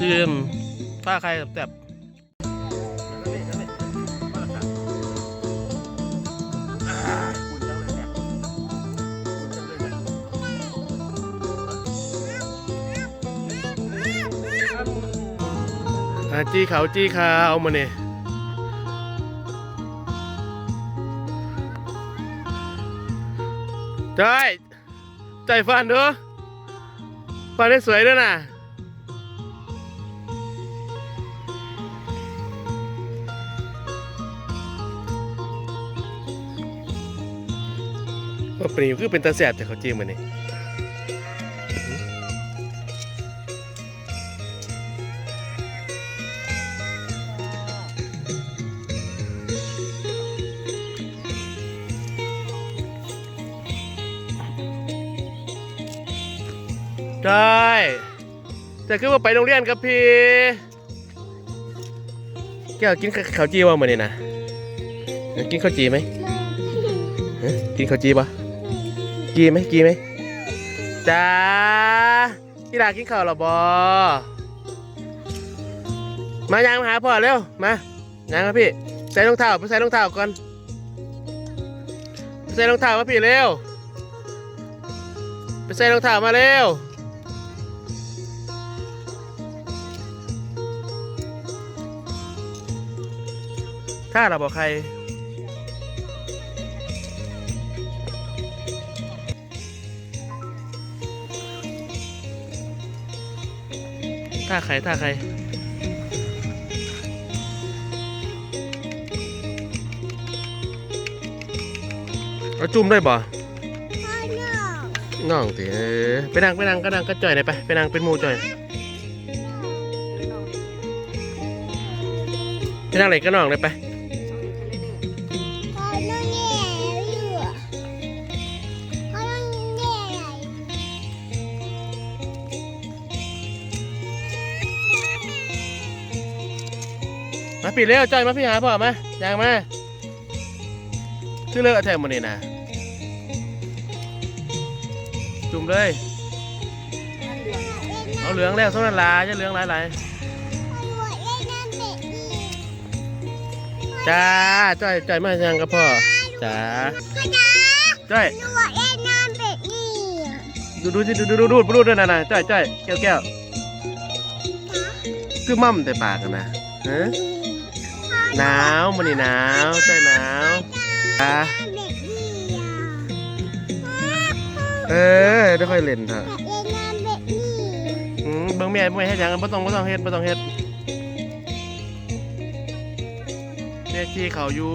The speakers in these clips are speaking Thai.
จีไปแล้วข้าวจีมป้าใครแซ่บจี้เขาจี้ขาเอามาเนี่ยจอยใจฟันดูฟันได้สวยด้วยนะ ว่าปรีคือเป็นตาแสบแต่เขาจิ้มมันนี่ได้ แต่คือว่าไปโรงเรียนกับพี่แก้วกินข้าวจีว่ามันนี่นะกินข้าวจีไหมกินข้าวจีปะ กีไหมกีไหมจ้าพี่ดากินข้าวหรอบอมายังมาหาพ่อเร็วมายังครับพี่ใส่รองเท้าไปใส่รองเท้าก่อนไปใส่รองเท้ามาพี่เร็วไปใส่รองเท้ามาเร็วถ้าเราบอกใคร ท่าใครท่าใครเอาจุ่มได้บ่น้องสิเออไปนั่งไปนั่งก็นั่งก็จ่อยเลยไปไปนั่งเป็นหมูจ่อยไปนั่งไหนก็น้องเลยไป มาปีเร็วจอยมาพี่หาพ่อมายางมาชื่อเลิกแทนมันนี่นะจุ่มเลยเอาเหลืองแล้วสำนันลาจะเหลืองหลายๆจ้าจ้อยจ้อยมายังกับพ่อจ้าจ้อยดูดูสิดูดูดูดูดูด้วยนะนะจ้อยจ้อยแก้วแก้วคือมั่มแต่ปากอะนะฮะ หนาวมันนี่หนาวจ้อยหนาวจ้าเออได้ค่อยเล่นเถอะอืมเบิ่งแม่เบิ่งแม่เฮ็ดหยังบ่ต้องบ่ต้องเฮ็ดบ่ต้องเฮ็ดแม่จี้เขาอยู่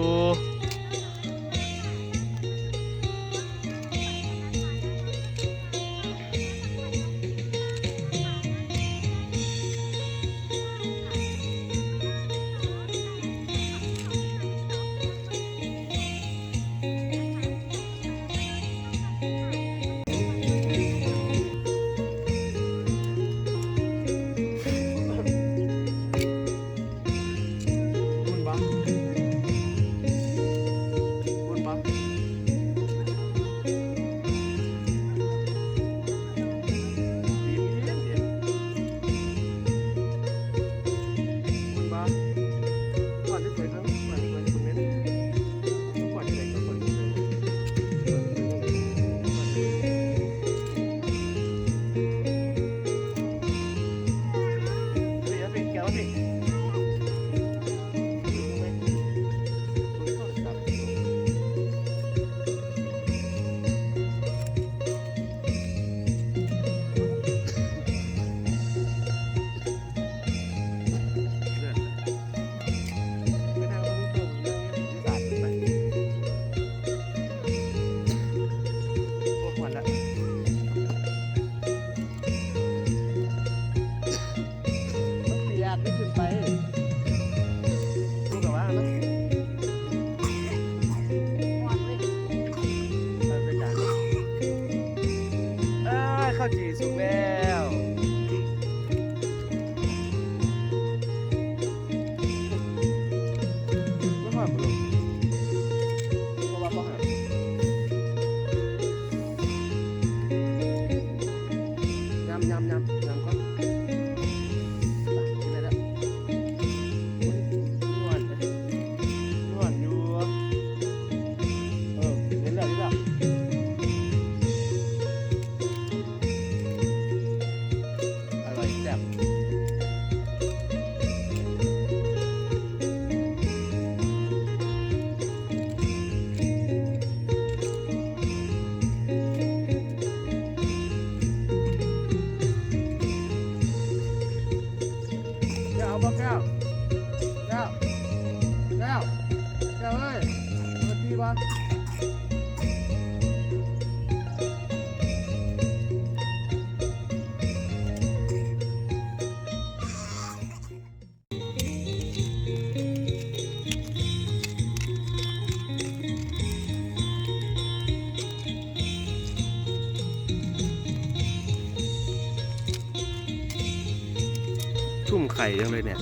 ก่จังเลยเนี่ย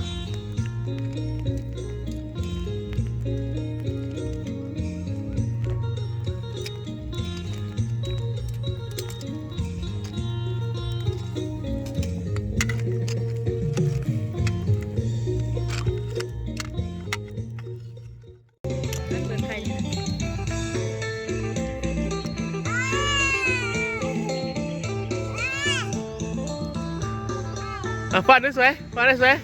啊，发点水，发点水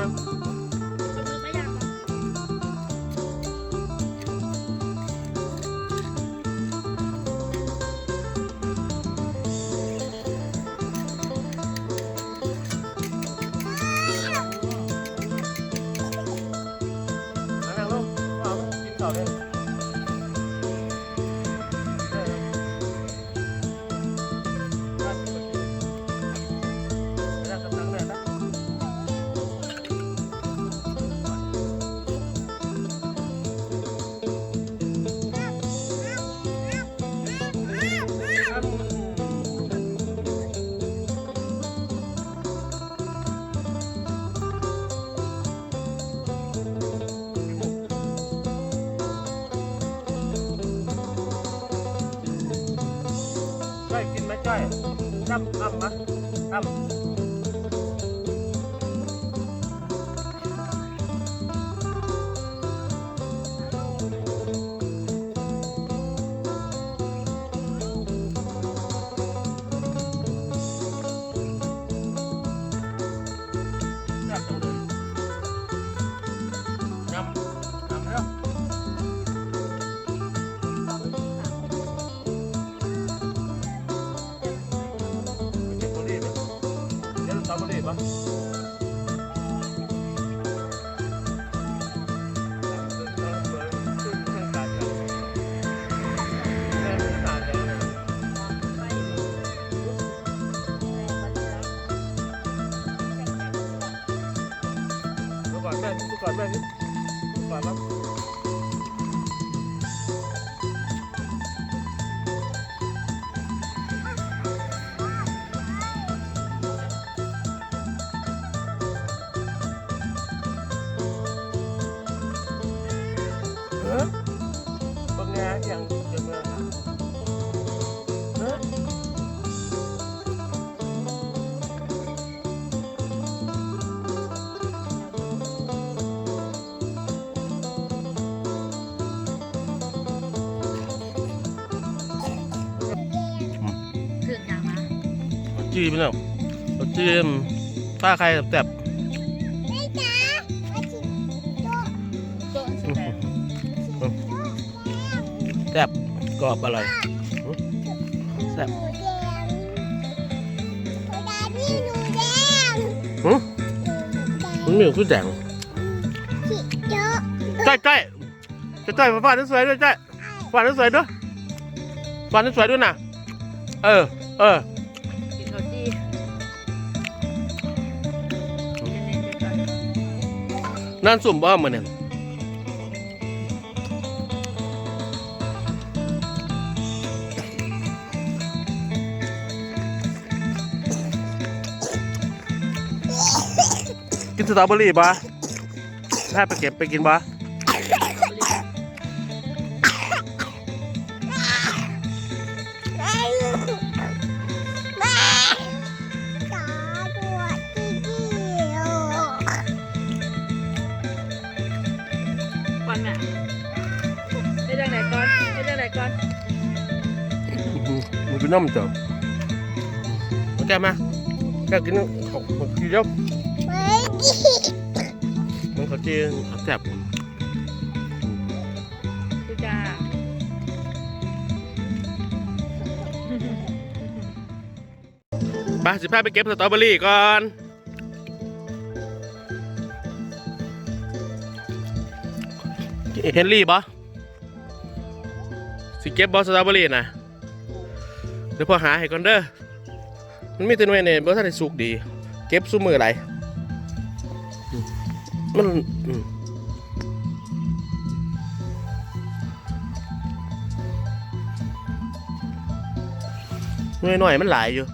Tamam. 那怎么 จีพี่น้องข้าวจีผ้าใครแซ่บไม่จ๋ามาชิมโต๊ะโต๊ะสิบแปดแซ่บกรอบอร่อยแซ่บหนูแดงโซดาพี่หนูแดงหึหนูแดงมันมีอยู่สุดแดงชิโต๊ะใกล้ใกล้ใกล้ๆฟาดสวยด้วยใกล้ฟาดสวยด้วยฟาดสวยด้วยนะเออเออ นั่นสุ่มบ้ามันเนี่ยกินสตรอเบอรี่ปะถ้าไปเก็บไปกินปะ มันเป็นน้ำจ้ะมาแกมาแกกินของของกินเยอะไม่ดีมันเขาจีนแซ่บดูจ้าไปสิพาไปเก็บสตรอเบอรี่ก่อนเฮนรี่ปะสิเก็บบอสตรอเบอรี่นะเดี๋ยวพอหาให้ก่อนเด้อมันมีแตัวหน่วยเนี่ยบ่ทันได้สุกดี เก็บซุมือไหลมันมหน่วยหน่อยมันหลายอยู่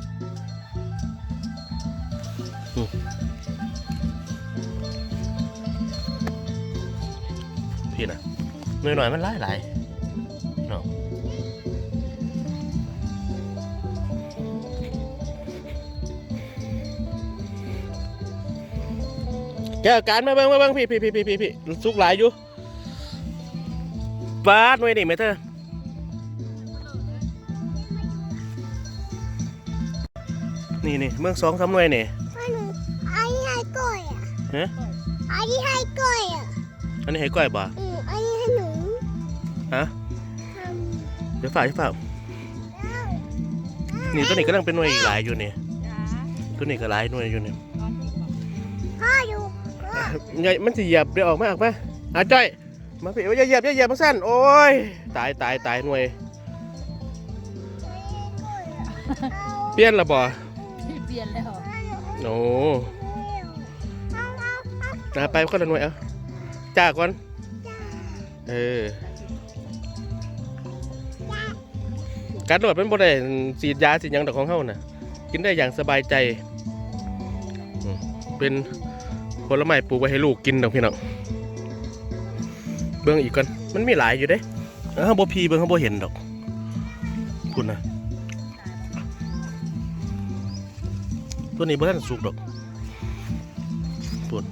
พี่นะหน่อยหน่อยๆมันหลายหลาย แกเอาการมาเบิ่งมาเบิ่งพี่พี่พี่พี่พี่พี่สุกหลายอยู่ปาดหน่วยนี่ไหมเธอนี่นี่เมืองสองสามหน่วยนี่ให้หนูไอ้ให้ก้อยอะฮะไอ้ให้ก้อยอะอันนี้ให้ก้อยบ่อืมไอ้ให้หนูฮะทำเดี๋ยวฝ่ายเดี๋ยวฝ่ายนี่ตัวนี้ก็ต้องเป็นหน่วยอีกหลายอยู่นี่จ้า Dạ. ตัวนี้ก็หลายหน่วยอยู่นี่นอ ใหญ่มันสิเหยียบเดี๋ยวออกมาออกมาอาจ้อยมาพี่อย่าเหยียบอย่าเหยียบมาสั้นโอ้ยตายตายตายหน่วย เปลี่ยนและบ่เปลี่ยนแล้วโอ้นะไปคนละหน่วยเอาจ้าก่อนเออการโดดเป็นบ่ได้สีดยาสีดหยังดอกของเฮาน่ะ กินได้อย่างสบายใจอืมเป็น ผลไม้ปลูกไว้ให้ลูกกินดอกพี่น้องเบิ่งอีกก่อนมันมีหลายอยู่เด้เออเฮาบ่พีเบิ่งเฮาบ่เห็นดอกพุ่นนะตัวนี้บ่ทันสุกดอกพุ่น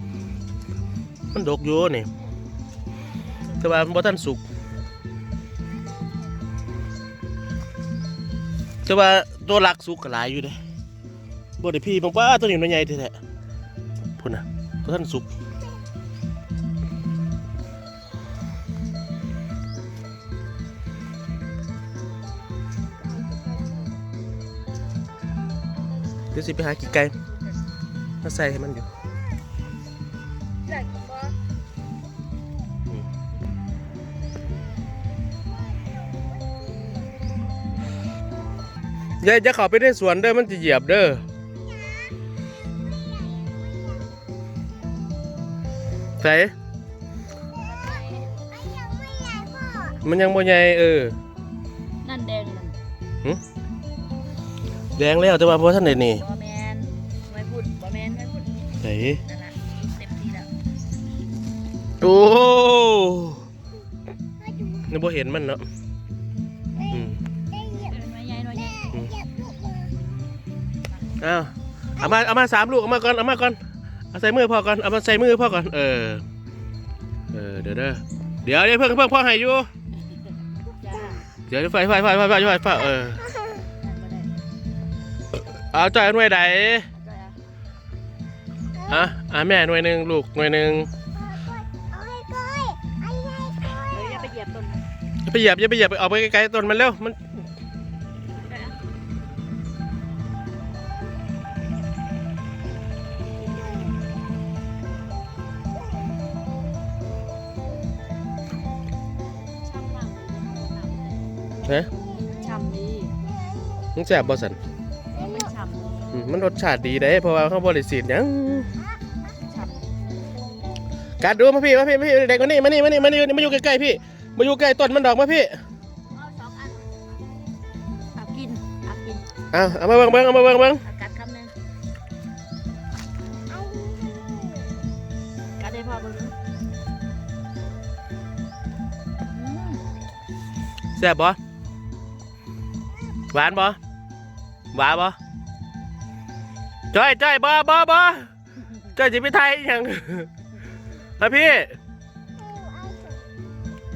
มันดกอยู่นี่แต่ว่ามันบ่ทันสุกแต่ว่าตัวหลักสุกก็หลายอยู่เด้บ่ได้พี่บอกว่าตัวนี้มันใหญ่แท้ๆพุ่นนะ บ่ทันสุกเดี๋ยวสิไปหากี่ไก่มาใส่ให้มันอยู่อยากกินบ่อย่าอย่าเข้าไปในสวนเด้อมันจะเหยียบเด้อ ใส่มันยังบ่ใหญ่เออ นั่นแดงนั่นแดงแล้วแต่ว่าบ่ทันได้นี่บ่แมนไม่พูดบ่แมนไม่พูดใส่นั่นน่ะเต็มที่แล้วโอ้นี่บ่เห็นมันเนาะอืมเออหน่วยใหญ่หน่วยใหญ่อ้าวเอามาเอามาสามลูกเอามาก่อนเอามาก่อน เอาใส่มือพ่อก่อน เอามาใส่มือพ่อก่อน เออ เออ เดี๋ยวเด้อเดี๋ยวเดี๋ยวเพิ่งเพิ่งพ่อให้อยู่ เดี๋ยวไฟไฟไฟไฟไฟไฟไฟเออ เอาจอยหน่วยใดอะอะแม่หน่วยหนึ่งลูกหน่วยหนึ่งอย่าไปเหยียบต้นอย่าไปเหยียบอย่าไปเหยียบออกไปไกลๆต้นมันเร็วมัน นะนะช่ำดีมันแซ่บบ่สันมันช่ำดีอืมมันรสชาติดีได้เพราะว่าเขาบริสีดหยังช่ำกัดดูมาพี่มาพี่มาพี่เด็กคนนี้มานี่มานี่มานี่มาอยู่ใกล้ๆพี่มาอยู่ใกล้ต้นมันดอกมาพี่เอาสองอันเอากินเอากินเอาเอามาเบิ่งเบิ่งเอามาเบิ่งเบิ่งเอากัดคำหนึ่งเอาให้กัดได้พอเบิ่งอืมแซ่บบ่ หวานบ่หวานบ่จ้อยจ้อยบ่บ่บ่จ้อยจะไปไทยหยังมาพี่เอา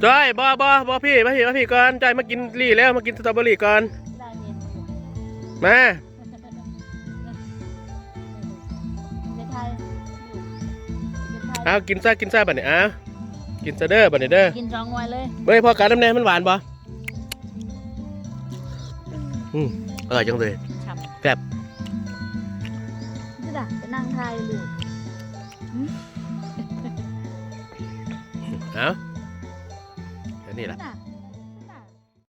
จ้อยบ่บ่บ่พี่มาพี่มาพี่ก่อนจ้อยมากินลี่แล้วมากินสตรอเบอรี่ก่อนได้เรียนอยู่มาในไทยอยู่ในไทยเอากินซะกินซะบัดนี้เอากินซะเด้อบัดนี้เด้อกินสองหน่วยเลยเฮ้ยพอการน้ำแน่มันหวานบ่ อืมอร่อยจังเลยช่ำแซ่บนี่ด่ะไปนั่งไทยเลยเอาแค่นี้ล่ะน่ะ